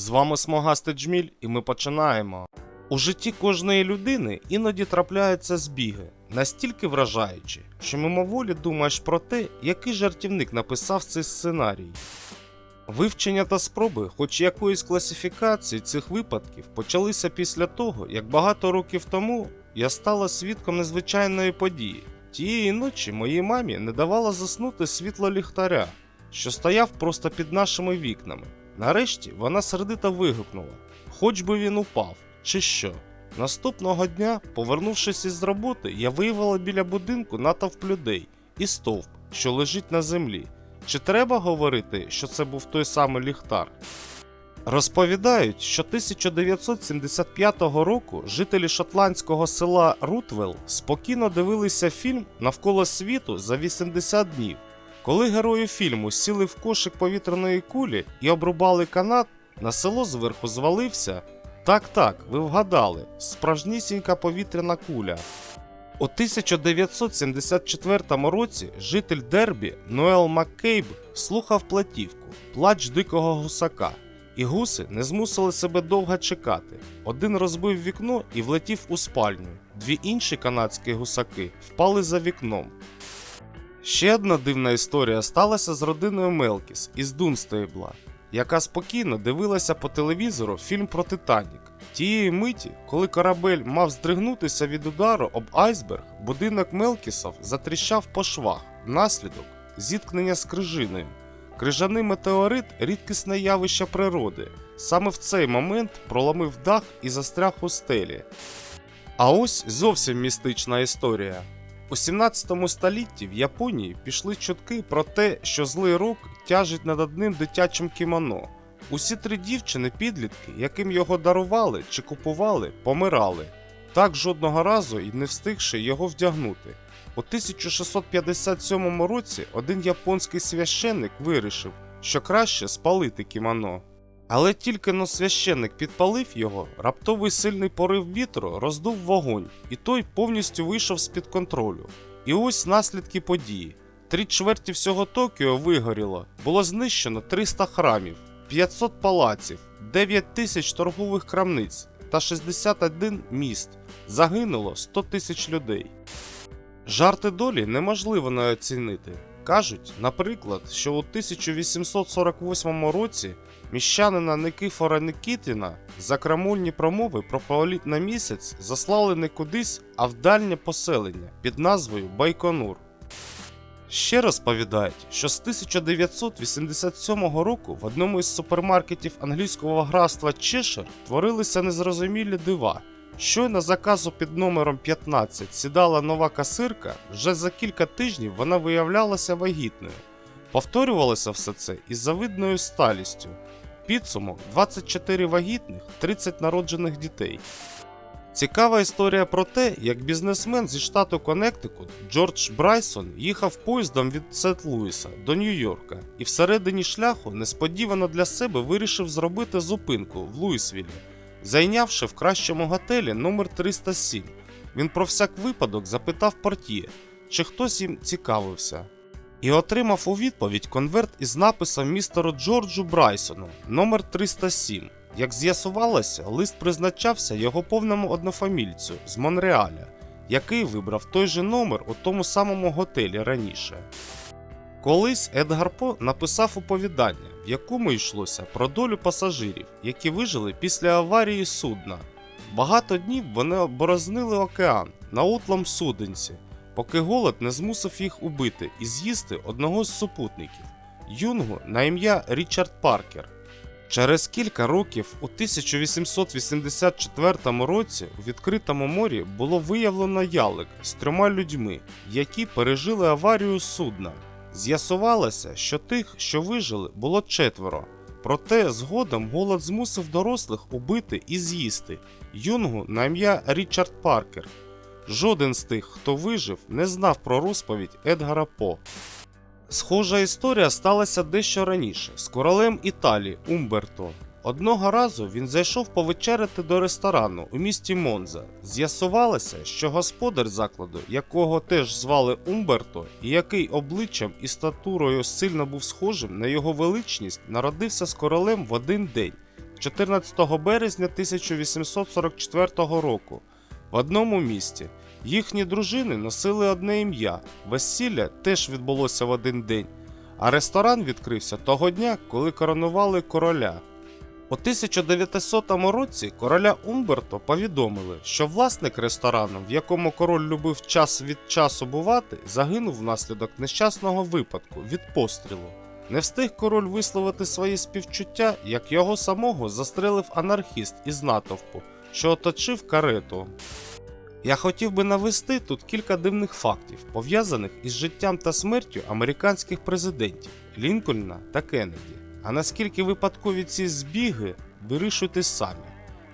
З вами Смогастий Джміль, і ми починаємо. У житті кожної людини іноді трапляються збіги, настільки вражаючі, що мимоволі думаєш про те, який жартівник написав цей сценарій. Вивчення та спроби, хоч якоїсь класифікації цих випадків, почалися після того, як багато років тому я стала свідком незвичайної події. Тієї ночі моїй мамі не давало заснути світло ліхтаря, що стояв просто під нашими вікнами. Нарешті вона сердито вигукнула: Хоч би він упав, чи що. Наступного дня, повернувшись із роботи, я виявила біля будинку натовп людей і стовп, що лежить на землі. Чи треба говорити, що це був той самий ліхтар? Розповідають, що 1975 року жителі шотландського села Рутвелл спокійно дивилися фільм навколо світу за 80 днів. Коли герої фільму сіли в кошик повітряної кулі і обрубали канат, на село зверху звалився. Так, так, ви вгадали, справжнісінька повітряна куля. У 1974 році житель Дербі Ноел Маккейб слухав платівку Плач дикого гусака, і гуси не змусили себе довго чекати. Один розбив вікно і влетів у спальню, дві інші канадські гусаки впали за вікном. Ще одна дивна історія сталася з родиною Мелкіс із Дунстейбла, яка спокійно дивилася по телевізору фільм про Титанік. Тієї миті, коли корабель мав здригнутися від удару об айсберг, будинок Мелкісов затріщав по швах внаслідок зіткнення з крижиною. Крижаний метеорит рідкісне явище природи. Саме в цей момент проломив дах і застряг у стелі. А ось зовсім містична історія. У 17 столітті в Японії пішли чутки про те, що злий рок тяжить над одним дитячим кімоно. Усі три дівчини-підлітки, яким його дарували чи купували, помирали, так жодного разу і не встигши його вдягнути. У 1657 році один японський священник вирішив, що краще спалити кімоно. Але тільки но священник підпалив його, раптовий сильний порив вітру роздув вогонь, і той повністю вийшов з-під контролю. І ось наслідки події. Три чверті всього Токіо вигоріло, було знищено 300 храмів, 500 палаців, 9 тисяч торгових крамниць та 61 міст. Загинуло 100 тисяч людей. Жарти долі неможливо не оцінити. Кажуть, наприклад, що у 1848 році міщанина Никифора Никітіна за крамольні промови про політ на місяць заслали не кудись, а в дальнє поселення під назвою Байконур. Ще розповідають, що з 1987 року в одному із супермаркетів англійського графства Чешир творилися незрозумілі дива. Щойно заказу під номером 15 сідала нова касирка, вже за кілька тижнів вона виявлялася вагітною. Повторювалося все це із завидною сталістю. Підсумок 24 вагітних, 30 народжених дітей. Цікава історія про те, як бізнесмен зі штату Коннектикут Джордж Брайсон їхав поїздом від Сент-Луіса до Нью-Йорка і всередині шляху несподівано для себе вирішив зробити зупинку в Луїсвілі, зайнявши в кращому готелі номер 307. Він про всяк випадок запитав портьє, чи хтось їм цікавився. І отримав у відповідь конверт із написом містеру Джорджу Брайсону номер 307. Як з'ясувалося, лист призначався його повному однофамільцю з Монреаля, який вибрав той же номер у тому самому готелі раніше. Колись Едгар По написав оповідання, в якому йшлося про долю пасажирів, які вижили після аварії судна. Багато днів вони борознили океан на утлом суденці, поки голод не змусив їх убити і з'їсти одного з супутників юнгу на ім'я Річард Паркер. Через кілька років у 1884 році у відкритому морі було виявлено ялик з трьома людьми, які пережили аварію судна. З'ясувалося, що тих, що вижили, було четверо. Проте згодом голод змусив дорослих убити і з'їсти юнгу на ім'я Річард Паркер. Жоден з тих, хто вижив, не знав про розповідь Едгара По. Схожа історія сталася дещо раніше з королем Італії Умберто. Одного разу він зайшов повечеряти до ресторану у місті Монза. З'ясувалося, що господар закладу, якого теж звали Умберто, і який обличчям і статурою сильно був схожим на його величність, народився з королем в один день. 14 березня 1844 року в одному місті. Їхні дружини носили одне ім'я. Весілля теж відбулося в один день, а ресторан відкрився того дня, коли коронували короля. У 1900 році короля Умберто повідомили, що власник ресторану, в якому король любив час від часу бувати, загинув внаслідок нещасного випадку від пострілу. Не встиг король висловити свої співчуття, як його самого застрелив анархіст із натовпу, що оточив карету. Я хотів би навести тут кілька дивних фактів, пов'язаних із життям та смертю американських президентів Лінкольна та Кеннеді. А наскільки випадкові ці збіги, вирішуйте самі.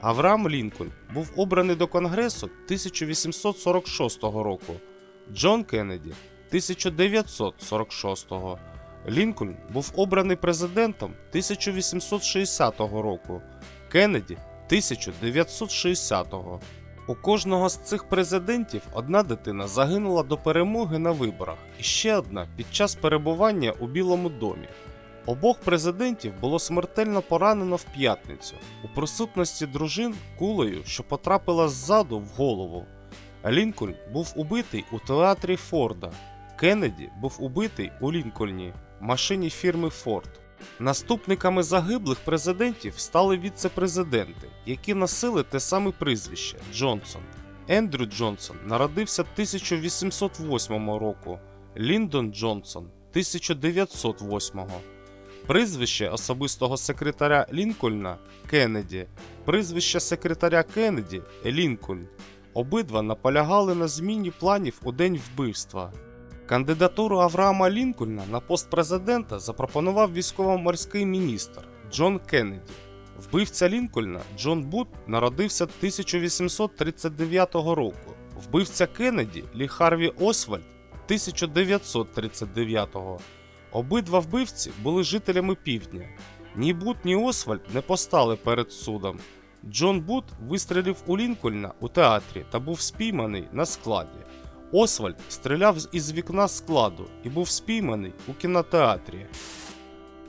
Авраам Лінкольн був обраний до Конгресу 1846 року, Джон Кеннеді 1946. Лінкольн був обраний президентом 1860 року, Кеннеді 1960. У кожного з цих президентів одна дитина загинула до перемоги на виборах, і ще одна під час перебування у Білому домі. Обох президентів було смертельно поранено в п'ятницю у присутності дружин кулею, що потрапила ззаду в голову. Лінкольн був убитий у театрі Форда. Кеннеді був убитий у Лінкольні, машині фірми Форд. Наступниками загиблих президентів стали віце-президенти, які носили те саме прізвище Джонсон. Ендрю Джонсон народився 1808 року, Ліндон Джонсон 1908. Прізвище особистого секретаря Лінкольна Кеннеді, прізвище секретаря Кеннеді Лінкольн. Обидва наполягали на зміні планів у день вбивства. Кандидатуру Авраама Лінкольна на пост президента запропонував військово-морський міністр Джон Кеннеді. Вбивця Лінкольна Джон Бут народився 1839 року. Вбивця Кеннеді Лі Харві Освальд 1939. Обидва вбивці були жителями півдня. Ні Бут, ні Освальд не постали перед судом. Джон Бут вистрілив у Лінкольна у театрі та був спійманий на складі. Освальд стріляв із вікна складу і був спійманий у кінотеатрі.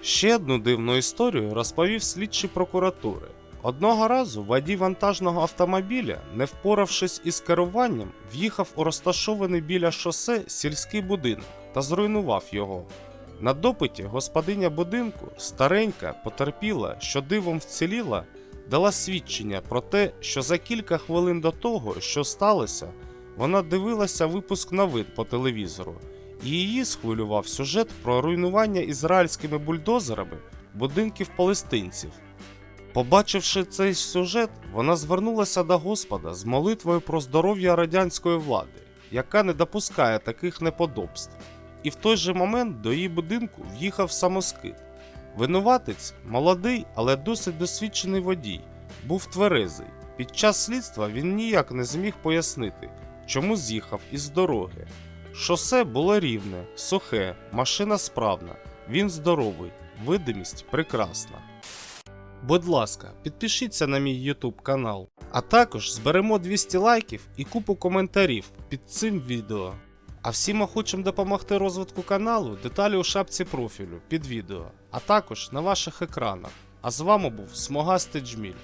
Ще одну дивну історію розповів слідчий прокуратури. Одного разу водій вантажного автомобіля, не впоравшись із керуванням, в'їхав у розташований біля шосе сільський будинок та зруйнував його. На допиті господиня будинку, старенька, потерпіла, що дивом вціліла, дала свідчення про те, що за кілька хвилин до того, що сталося, вона дивилася випуск новин по телевізору, і її схвилював сюжет про руйнування ізраїльськими бульдозерами будинків палестинців. Побачивши цей сюжет, вона звернулася до Господа з молитвою про здоров'я радянської влади, яка не допускає таких неподобств. І в той же момент до її будинку в'їхав самоскид. Винуватець, молодий, але досить досвідчений водій, був тверезий. Під час слідства він ніяк не зміг пояснити, чому з'їхав із дороги. Шосе було рівне, сухе, машина справна, він здоровий, видимість прекрасна. Будь ласка, підпишіться на мій YouTube канал, а також зберемо 200 лайків і купу коментарів під цим відео. А всім охочим допомогти розвитку каналу, деталі у шапці профілю під відео, а також на ваших екранах. А з вами був Смогастий Джміль.